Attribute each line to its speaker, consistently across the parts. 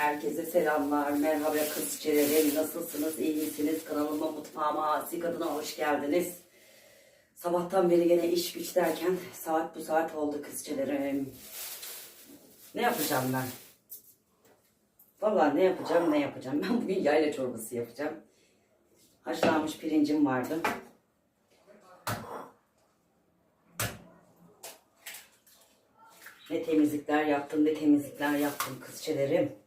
Speaker 1: Herkese selamlar, merhaba kızçelerim. Nasılsınız, iyi misiniz? Kanalıma, mutfağıma, Asi Kadına hoş geldiniz. Sabahtan beri gene iş güç derken saat bu saat oldu kızçelerim. Ne yapacağım ben? Vallahi ne yapacağım, ne yapacağım? Ben bugün yayla çorbası yapacağım. Haşlanmış pirincim vardı. Ne temizlikler yaptım, ne temizlikler yaptım kızçelerim.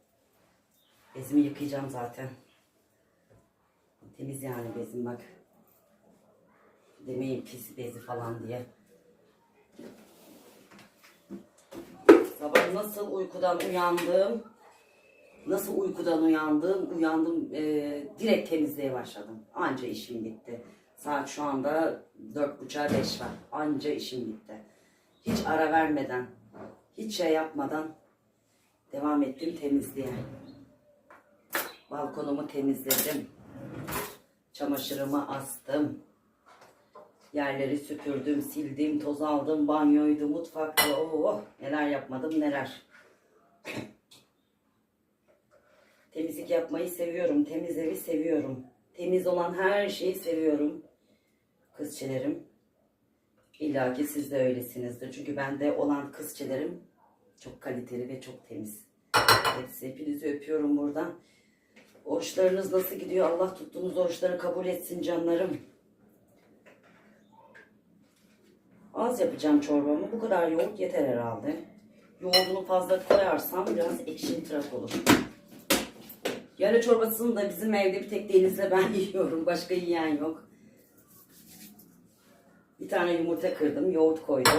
Speaker 1: Bezimi yıkayacağım zaten. Temiz yani bezim bak. Demeyin pis bezi falan diye. Sabah nasıl uykudan uyandım. Nasıl uykudan uyandım. Uyandım e, direkt temizliğe başladım. Anca işim bitti. Saat şu anda dört buçuğa beş var. Anca işim bitti. Hiç ara vermeden, hiç şey yapmadan devam ettim temizliğe. Balkonumu temizledim. Çamaşırımı astım. Yerleri süpürdüm, sildim, toz aldım, banyoydu, mutfakta. Oh, neler yapmadım neler. Temizlik yapmayı seviyorum. Temiz evi seviyorum. Temiz olan her şeyi seviyorum. Kızçelerim. İlla ki siz de öylesinizdir. Çünkü bende olan kızçelerim çok kaliteli ve çok temiz. Hepsi hepinizi öpüyorum buradan. Oruçlarınız nasıl gidiyor? Allah tuttuğunuz oruçları kabul etsin canlarım. Az yapacağım çorbamı. Bu kadar yoğurt yeter herhalde. Yoğurdunu fazla koyarsam biraz ekşi tırak olur. Yara çorbasını da bizim evde bir tek Deniz'le ben yiyorum. Başka yiyen yok. Bir tane yumurta kırdım. Yoğurt koydum.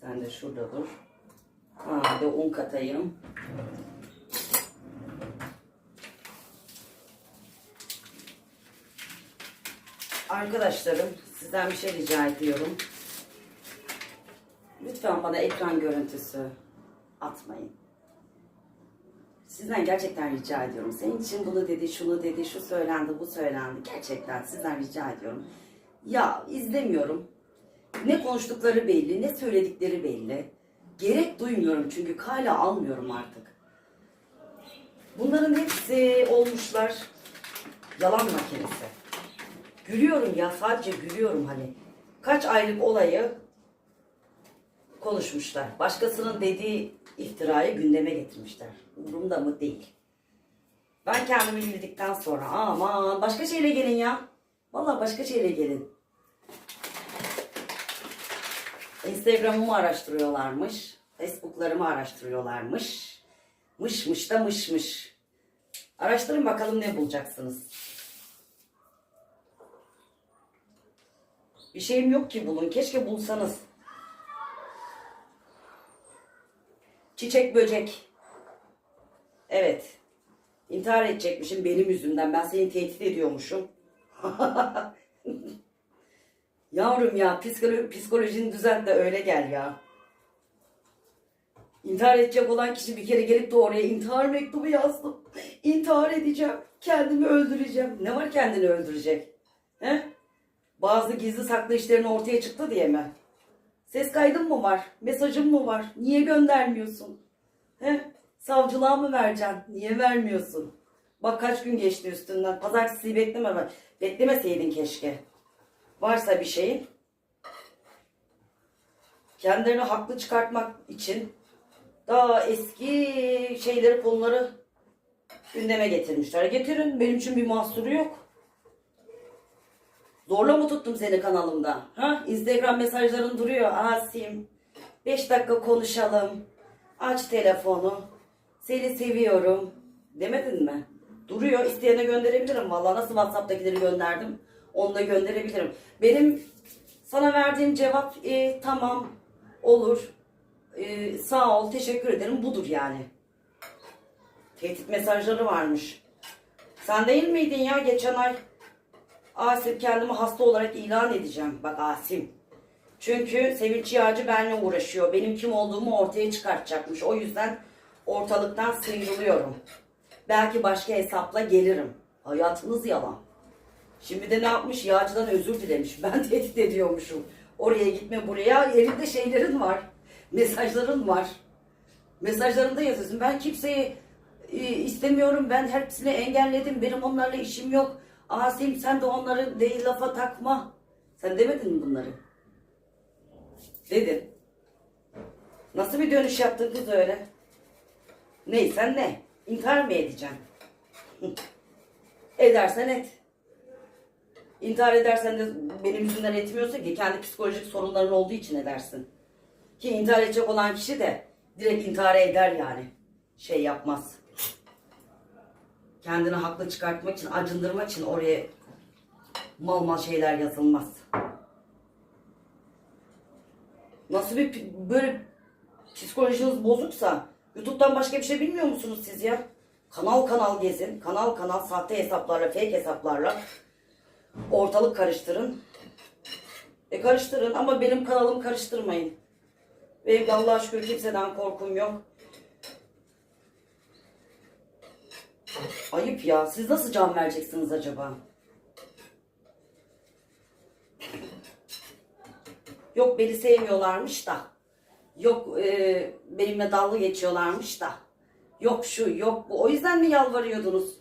Speaker 1: Sen de şurada dur. Ha, de un katayım. Arkadaşlarım sizden bir şey rica ediyorum. Lütfen bana ekran görüntüsü atmayın. Sizden gerçekten rica ediyorum. Senin için bunu dedi, şunu dedi, şu söylendi, bu söylendi. Gerçekten sizden rica ediyorum. Ya izlemiyorum. Ne konuştukları belli, ne söyledikleri belli. Gerek duymuyorum çünkü kale almıyorum artık. Bunların hepsi olmuşlar yalan makinesi. Gülüyorum ya sadece gülüyorum hani. Kaç aylık olayı konuşmuşlar. Başkasının dediği iftirayı gündeme getirmişler. Umurumda mı değil. Ben kendimi bildikten sonra aman başka şeyle gelin ya. Vallahi başka şeyle gelin. Instagram'ımı araştırıyorlarmış. Facebook'larımı araştırıyorlarmış. Mışmış da mışmış. Araştırın bakalım ne bulacaksınız. Bir şeyim yok ki bulun. Keşke bulsanız. Çiçek böcek. Evet. İntihar edecekmişim benim yüzümden. Ben seni tehdit ediyormuşum. Yavrum ya psikolo psikolojini düzelt öyle gel ya. İntihar edecek olan kişi bir kere gelip de oraya intihar mektubu yazdım. İntihar edeceğim. Kendimi öldüreceğim. Ne var kendini öldürecek? He? Bazı gizli saklı işlerin ortaya çıktı diye mi? Ses kaydın mı var? Mesajın mı var? Niye göndermiyorsun? He? Savcılığa mı vereceksin? Niye vermiyorsun? Bak kaç gün geçti üstünden. Pazartesi bekleme. Beklemeseydin keşke. Varsa bir şeyin. Kendilerini haklı çıkartmak için daha eski şeyleri konuları gündeme getirmişler. Getirin. Benim için bir mahsuru yok. Zorla mı tuttum seni kanalımda? Ha? Instagram mesajların duruyor. Asim. 5 dakika konuşalım. Aç telefonu. Seni seviyorum. Demedin mi? Duruyor. İsteyene gönderebilirim. Vallahi nasıl WhatsApp'takileri gönderdim. Onu da gönderebilirim. Benim sana verdiğim cevap e, tamam olur. E, sağ ol. Teşekkür ederim. Budur yani. Tehdit mesajları varmış. Sen değil miydin ya geçen ay? Asim kendimi hasta olarak ilan edeceğim. Bak Asim. Çünkü Sevinç Yağcı benimle uğraşıyor. Benim kim olduğumu ortaya çıkartacakmış. O yüzden ortalıktan sıyrılıyorum. Belki başka hesapla gelirim. Hayatınız yalan. Şimdi de ne yapmış? Yağcıdan özür dilemiş. Ben tehdit ediyormuşum. Oraya gitme buraya. Elinde şeylerin var. Mesajların var. Mesajlarında yazıyorsun. Ben kimseyi e, istemiyorum. Ben hepsini engelledim. Benim onlarla işim yok. Asim sen de onları değil lafa takma. Sen demedin mi bunları? Dedin. Nasıl bir dönüş yaptın kız öyle? Neysen ne? İntihar mı edeceksin? Edersen et. İntihar edersen de benim yüzümden etmiyorsa ki kendi psikolojik sorunların olduğu için edersin. Ki intihar edecek olan kişi de direkt intihar eder yani. Şey yapmaz. Kendini haklı çıkartmak için, acındırmak için oraya mal mal şeyler yazılmaz. Nasıl bir böyle psikolojiniz bozuksa YouTube'dan başka bir şey bilmiyor musunuz siz ya? Kanal kanal gezin. Kanal kanal sahte hesaplarla, fake hesaplarla ortalık karıştırın. E karıştırın ama benim kanalımı karıştırmayın. Benim de Allah'a şükür kimseden korkum yok. Ayıp ya. Siz nasıl can vereceksiniz acaba? Yok beni sevmiyorlarmış da. Yok e, benimle dalga geçiyorlarmış da. Yok şu yok bu. O yüzden mi yalvarıyordunuz?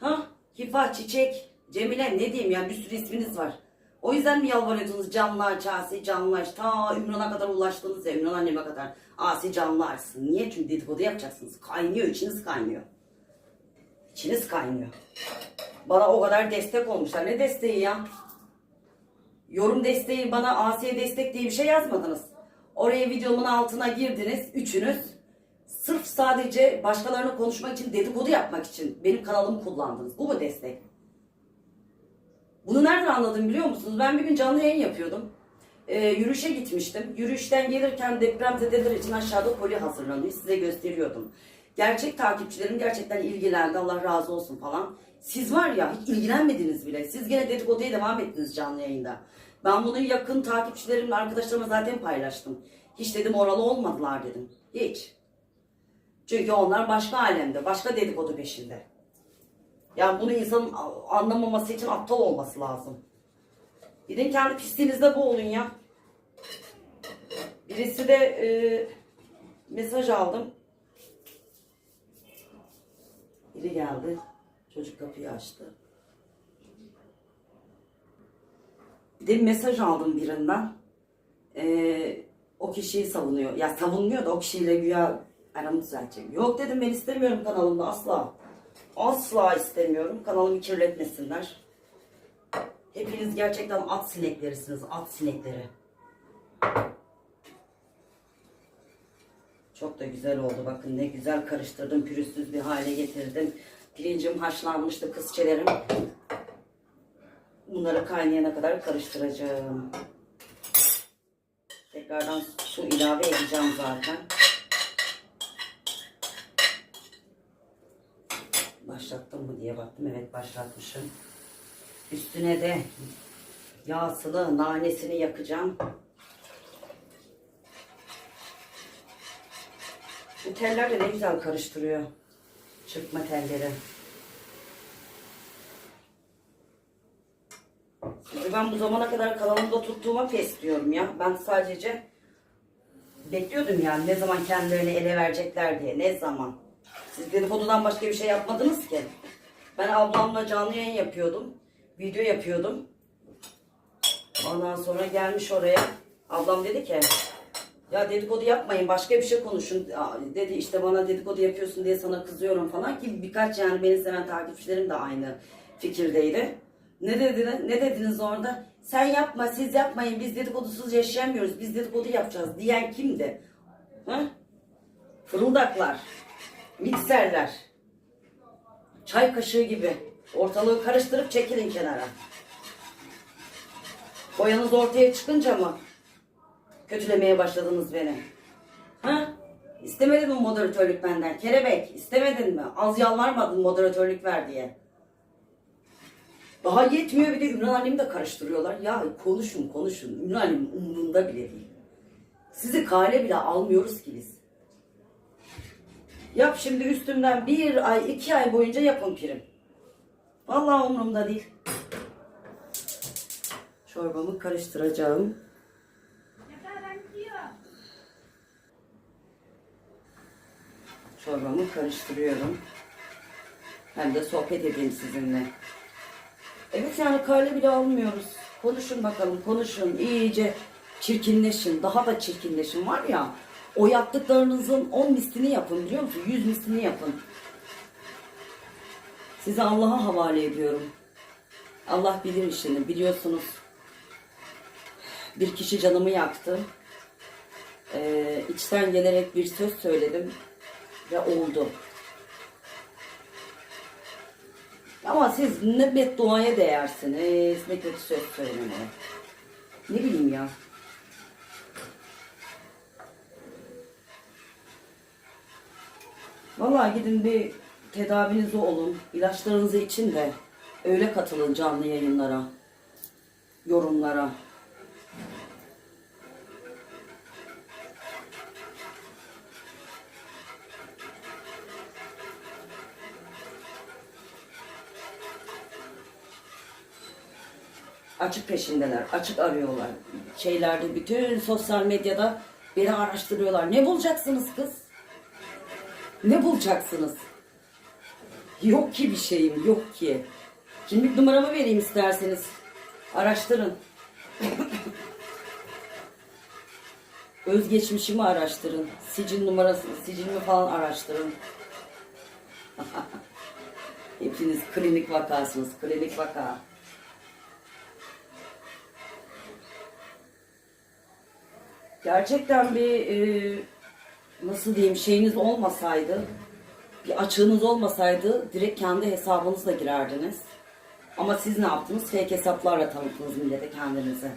Speaker 1: Ha? Hifa, Çiçek, Cemile ne diyeyim ya bir sürü isminiz var. O yüzden mi yalvarıyordunuz canlı asi canlı aç. Ta Ümran'a kadar ulaştınız ya Ümran anneme kadar. Asi canlı açsın. Niye? Çünkü dedikodu yapacaksınız. Kaynıyor, içiniz kaynıyor. İçiniz kaynıyor. Bana o kadar destek olmuşlar. Ne desteği ya? Yorum desteği bana Asiye destek diye bir şey yazmadınız. Oraya videomun altına girdiniz üçünüz. Sırf sadece başkalarına konuşmak için dedikodu yapmak için benim kanalımı kullandınız. Bu mu destek? Bunu nereden anladım biliyor musunuz? Ben bir gün canlı yayın yapıyordum. Ee, yürüyüşe gitmiştim. Yürüyüşten gelirken depremzedeler için aşağıda koli hazırlanıyor. Size gösteriyordum. Gerçek takipçilerim gerçekten ilgilendi. Allah razı olsun falan. Siz var ya hiç ilgilenmediniz bile. Siz gene dedikoduya devam ettiniz canlı yayında. Ben bunu yakın takipçilerimle, arkadaşlarıma zaten paylaştım. Hiç dedim oralı olmadılar dedim. Hiç. Çünkü onlar başka alemde, başka dedikodu peşinde. Yani bunu insanın anlamaması için aptal olması lazım. Gidin kendi pisliğinizde boğulun ya. Birisi de e, mesaj aldım. Biri geldi. Çocuk kapıyı açtı. Bir de mesaj aldım birinden. Ee, o kişiyi savunuyor. Ya savunmuyor da o kişiyle güya aramı düzeltecek. Yok dedim ben istemiyorum kanalımda asla. Asla istemiyorum. Kanalımı kirletmesinler. Hepiniz gerçekten at sineklerisiniz. At sinekleri. Çok da güzel oldu. Bakın ne güzel karıştırdım. Pürüzsüz bir hale getirdim. Pirincim haşlanmıştı kızçelerim. Bunları kaynayana kadar karıştıracağım. Tekrardan su ilave edeceğim zaten. Başlattım mı diye baktım. Evet başlatmışım. Üstüne de yağsılı nanesini yakacağım. Bu teller de ne güzel karıştırıyor. Çırpma telleri. Ben bu zamana kadar kanalımda tuttuğuma pes diyorum ya. Ben sadece bekliyordum yani ne zaman kendilerini ele verecekler diye. Ne zaman? Siz dedikodudan başka bir şey yapmadınız ki. Ben ablamla canlı yayın yapıyordum. Video yapıyordum. Ondan sonra gelmiş oraya. Ablam dedi ki ya dedikodu yapmayın başka bir şey konuşun. Dedi işte bana dedikodu yapıyorsun diye sana kızıyorum falan ki birkaç yani beni seven takipçilerim de aynı fikirdeydi. Ne dediniz, ne dediniz orada? Sen yapma siz yapmayın biz dedikodusuz yaşayamıyoruz biz dedikodu yapacağız diyen kimdi? Ha? Fırıldaklar, mikserler, çay kaşığı gibi ortalığı karıştırıp çekilin kenara. Boyanız ortaya çıkınca mı kötülemeye başladınız beni? Ha? İstemedin mi moderatörlük benden? Kelebek istemedin mi? Az yalvarmadın moderatörlük ver diye. Daha yetmiyor bir de Ümran annemi de karıştırıyorlar. Ya konuşun konuşun. Ümran annemin umurunda bile değil. Sizi kale bile almıyoruz ki biz. Yap şimdi üstümden bir ay iki ay boyunca yapın prim. Vallahi umurumda değil. Çorbamı karıştıracağım. Çorbamı karıştırıyorum. Hem de sohbet edeyim sizinle. Evet yani kale bile almıyoruz. Konuşun bakalım konuşun. iyice çirkinleşin. Daha da çirkinleşin var ya. O yaptıklarınızın 10 mislini yapın biliyor musun? 100 mislini yapın. Sizi Allah'a havale ediyorum. Allah bilir işini biliyorsunuz. Bir kişi canımı yaktı. Ee, içten gelerek bir söz söyledim ve oldu. Ama siz ne bedduaya değersiniz, ne kötü söz söylemeye. Ne bileyim ya. Vallahi gidin bir tedavinizi olun. İlaçlarınızı için de öyle katılın canlı yayınlara, yorumlara. Açık peşindeler, açık arıyorlar. Şeylerde bütün sosyal medyada beni araştırıyorlar. Ne bulacaksınız kız? Ne bulacaksınız? Yok ki bir şeyim, yok ki. Kimlik numaramı vereyim isterseniz. Araştırın. Özgeçmişimi araştırın. Sicil numarası, sicilimi falan araştırın. Hepiniz klinik vakasınız, klinik vaka. Gerçekten bir e, nasıl diyeyim şeyiniz olmasaydı, bir açığınız olmasaydı direkt kendi hesabınızla girerdiniz. Ama siz ne yaptınız? Fake hesaplarla tanıttınız millete kendinizi.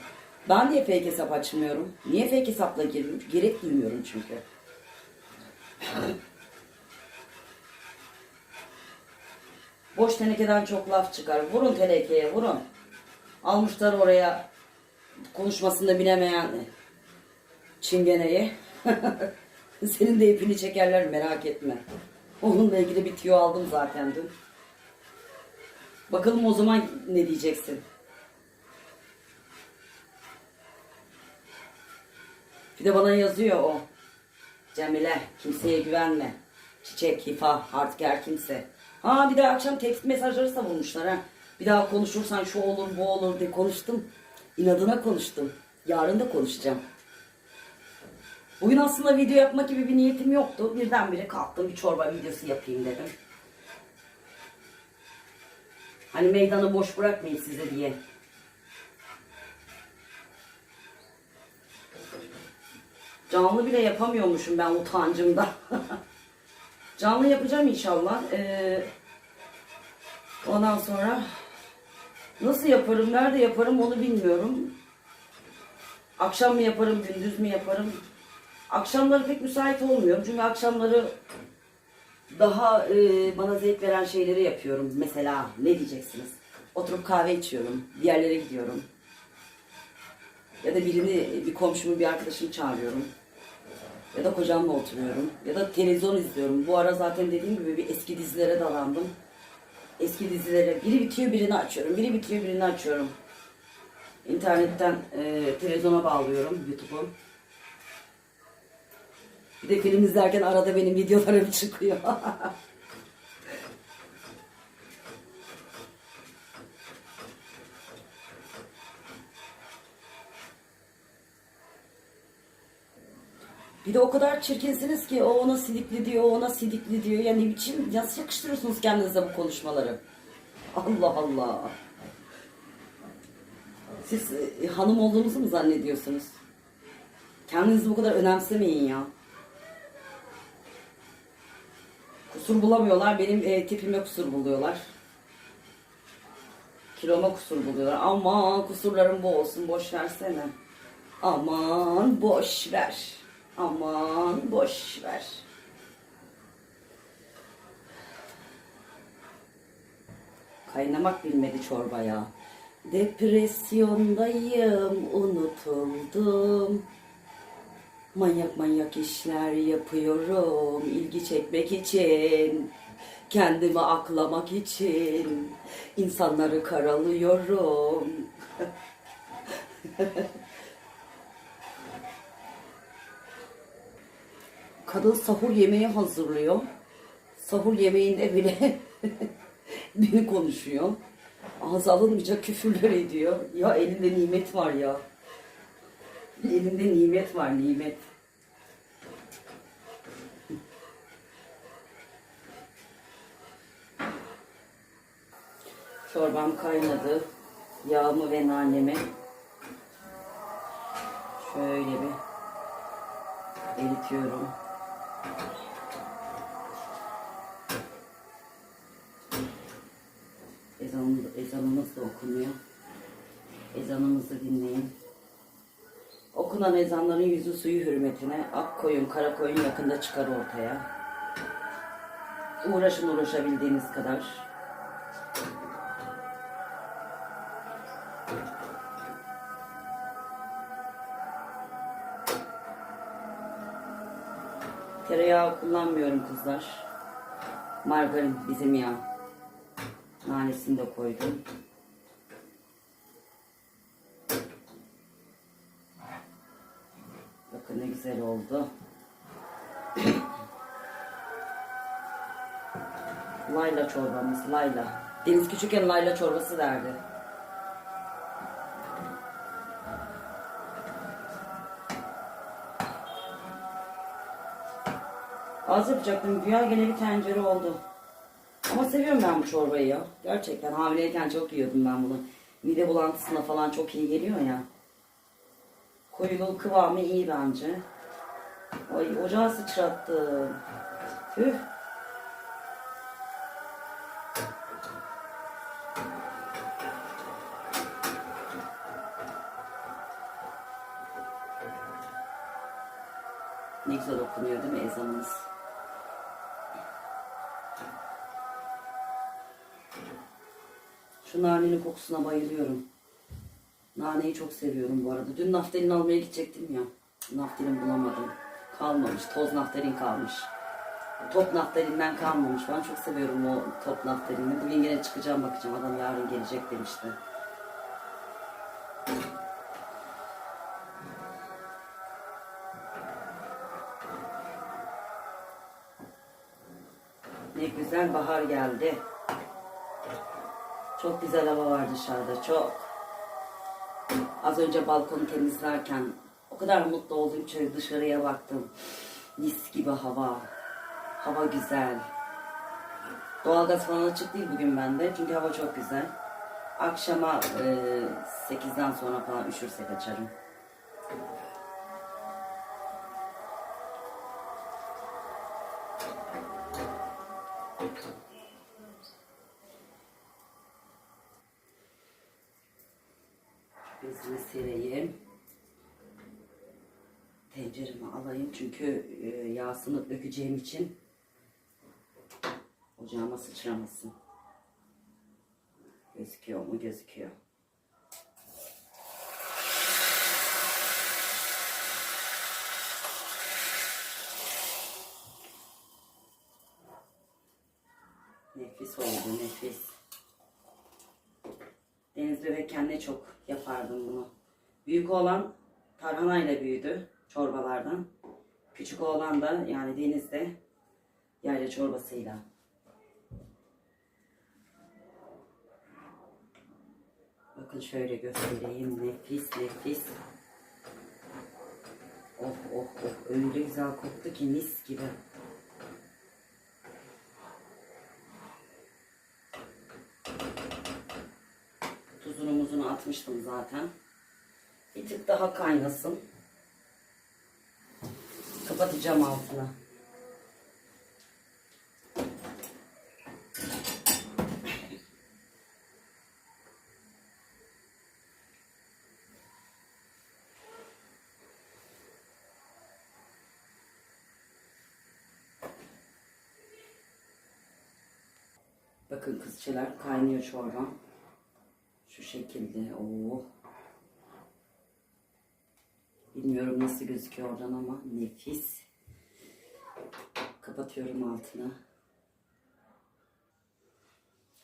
Speaker 1: Ben niye fake hesap açmıyorum? Niye fake hesapla giriyorum? Gerek duymuyorum çünkü. Boş tenekeden çok laf çıkar. Vurun tenekeye vurun. Almışlar oraya konuşmasında bilemeyen çingeneyi. Senin de ipini çekerler merak etme. Onunla ilgili bir tüyo aldım zaten dün. Bakalım o zaman ne diyeceksin? Bir de bana yazıyor o. Cemile kimseye güvenme. Çiçek, hifa, artık her kimse. Ha bir de akşam tehdit mesajları savunmuşlar ha. Bir daha konuşursan şu olur bu olur diye konuştum. İnadına konuştum. Yarın da konuşacağım. Bugün aslında video yapmak gibi bir niyetim yoktu. Birdenbire kalktım bir çorba videosu yapayım dedim. Hani meydanı boş bırakmayayım size diye. Canlı bile yapamıyormuşum ben utancımda. Canlı yapacağım inşallah. Ee, ondan sonra nasıl yaparım, nerede yaparım onu bilmiyorum. Akşam mı yaparım, gündüz mü yaparım? Akşamları pek müsait olmuyorum. Çünkü akşamları daha e, bana zevk veren şeyleri yapıyorum. Mesela ne diyeceksiniz? Oturup kahve içiyorum. Bir yerlere gidiyorum. Ya da birini, bir komşumu, bir arkadaşımı çağırıyorum. Ya da kocamla oturuyorum. Ya da televizyon izliyorum. Bu ara zaten dediğim gibi bir eski dizilere dalandım. Eski dizilere. Biri bitiyor birini açıyorum. Biri bitiyor birini açıyorum. İnternetten e, televizyona bağlıyorum YouTube'u. Bir de film izlerken arada benim videolarım çıkıyor. Bir de o kadar çirkinsiniz ki o ona sidikli diyor, o ona sidikli diyor. Yani biçim nasıl yakıştırıyorsunuz kendinize bu konuşmaları? Allah Allah. Siz e, hanım olduğunuzu mu zannediyorsunuz? Kendinizi bu kadar önemsemeyin ya. Kusur bulamıyorlar. Benim e, tipime kusur buluyorlar. Kiloma kusur buluyorlar. Aman kusurlarım bu olsun. Boş versene. Aman boş ver. Aman boş ver. Kaynamak bilmedi çorbaya. Depresyondayım, unutuldum. Manyak manyak işler yapıyorum ilgi çekmek için. Kendimi aklamak için. insanları karalıyorum. Kadın sahur yemeği hazırlıyor. Sahur yemeğinde bile beni konuşuyor. Ağza alınmayacak küfürler ediyor. Ya elinde nimet var ya. Elinde nimet var nimet. Çorbam kaynadı. Yağımı ve nanemi şöyle bir eritiyorum. Ezan, ezanımız da okunuyor. Ezanımızı dinleyin. Okunan ezanların yüzü suyu hürmetine ak koyun kara koyun yakında çıkar ortaya. Uğraşın uğraşabildiğiniz kadar. Tereyağı kullanmıyorum kızlar. Margarin bizim yağ. Nanesini de koydum. Bakın ne güzel oldu. layla çorbamız, layla. Deniz küçükken layla çorbası derdi. Az yapacaktım. Güya gene bir tencere oldu. Ama seviyorum ben bu çorbayı ya. Gerçekten hamileyken çok yiyordum ben bunu. Mide bulantısına falan çok iyi geliyor ya. Koyulu kıvamı iyi bence. Ay ocağı sıçrattım. Tüh. Ne güzel okunuyor değil mi ezanımız? Şu nanenin kokusuna bayılıyorum. Naneyi çok seviyorum bu arada. Dün naftalin almaya gidecektim ya. Naftalin bulamadım. Kalmamış. Toz naftalin kalmış. Top naftalinden kalmamış. Ben çok seviyorum o top naftalini. Bugün yine çıkacağım bakacağım. Adam yarın gelecek demişti. Ne güzel bahar geldi. Çok güzel hava var dışarıda çok. Az önce balkonu temizlerken o kadar mutlu oldum ki dışarıya baktım. Mis gibi hava. Hava güzel. Doğalgaz falan açık değil bugün bende çünkü hava çok güzel. Akşama e, 8'den sonra falan üşürsek açarım. Bezini sereyim. Tencereme alayım çünkü e, yağsını dökeceğim için ocağıma sıçramasın. Gözüküyor mu? Gözüküyor. Nefis oldu, nefis. Deniz bebekken ne çok yapardım bunu. Büyük olan tarhanayla büyüdü çorbalardan. Küçük olan da yani denizde yayla çorbasıyla. Bakın şöyle göstereyim. Nefis nefis. Oh oh oh öyle güzel koktu ki mis gibi. Tuzunu muzunu atmıştım zaten. Bir tık daha kaynasın. Kapatacağım altına. Bakın kızçeler kaynıyor çorba. Şu şekilde. Oo. Bilmiyorum nasıl gözüküyor oradan ama nefis. Kapatıyorum altına.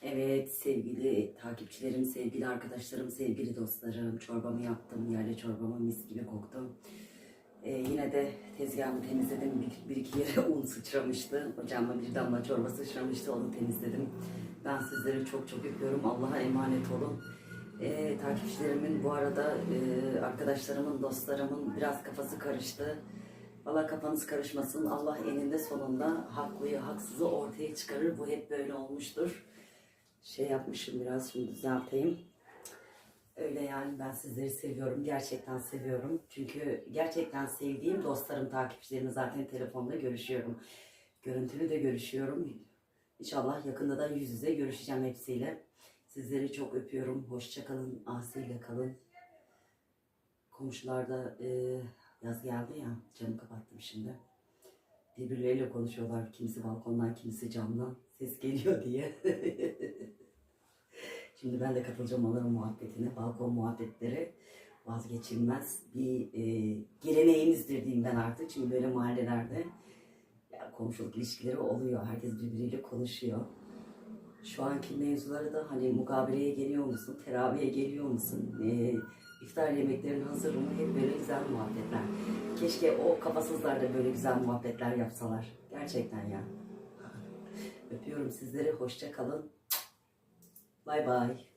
Speaker 1: Evet sevgili takipçilerim, sevgili arkadaşlarım, sevgili dostlarım. Çorbamı yaptım. Yerli çorbama mis gibi koktu. Ee, yine de tezgahımı temizledim. Bir, bir iki yere un sıçramıştı. Ocağıma bir damla çorba sıçramıştı. Onu temizledim. Ben sizleri çok çok öpüyorum. Allah'a emanet olun. Ee, takipçilerimin bu arada e, arkadaşlarımın, dostlarımın biraz kafası karıştı. Valla kafanız karışmasın. Allah eninde sonunda haklıyı, haksızı ortaya çıkarır. Bu hep böyle olmuştur. Şey yapmışım biraz şimdi düzelteyim. Öyle yani ben sizleri seviyorum. Gerçekten seviyorum. Çünkü gerçekten sevdiğim dostlarım, takipçilerimle zaten telefonda görüşüyorum. Görüntülü de görüşüyorum. İnşallah yakında da yüz yüze görüşeceğim hepsiyle. Sizleri çok öpüyorum. Hoşçakalın. Asiyle kalın. Komşularda e, yaz geldi ya. Camı kapattım şimdi. Birbirleriyle konuşuyorlar. Kimisi balkondan, kimisi camdan. Ses geliyor diye. Şimdi ben de katılacağım onların muhabbetine. Balkon muhabbetleri vazgeçilmez bir e, geleneğimizdir diyeyim ben artık. Çünkü böyle mahallelerde ya, komşuluk ilişkileri oluyor. Herkes birbiriyle konuşuyor. Şu anki mevzuları da hani mukabeleye geliyor musun, teraviye geliyor musun, e, iftar yemeklerinin hazır mı hep böyle güzel muhabbetler. Keşke o kafasızlar da böyle güzel muhabbetler yapsalar. Gerçekten ya. Öpüyorum sizleri, hoşça kalın. Bay bay.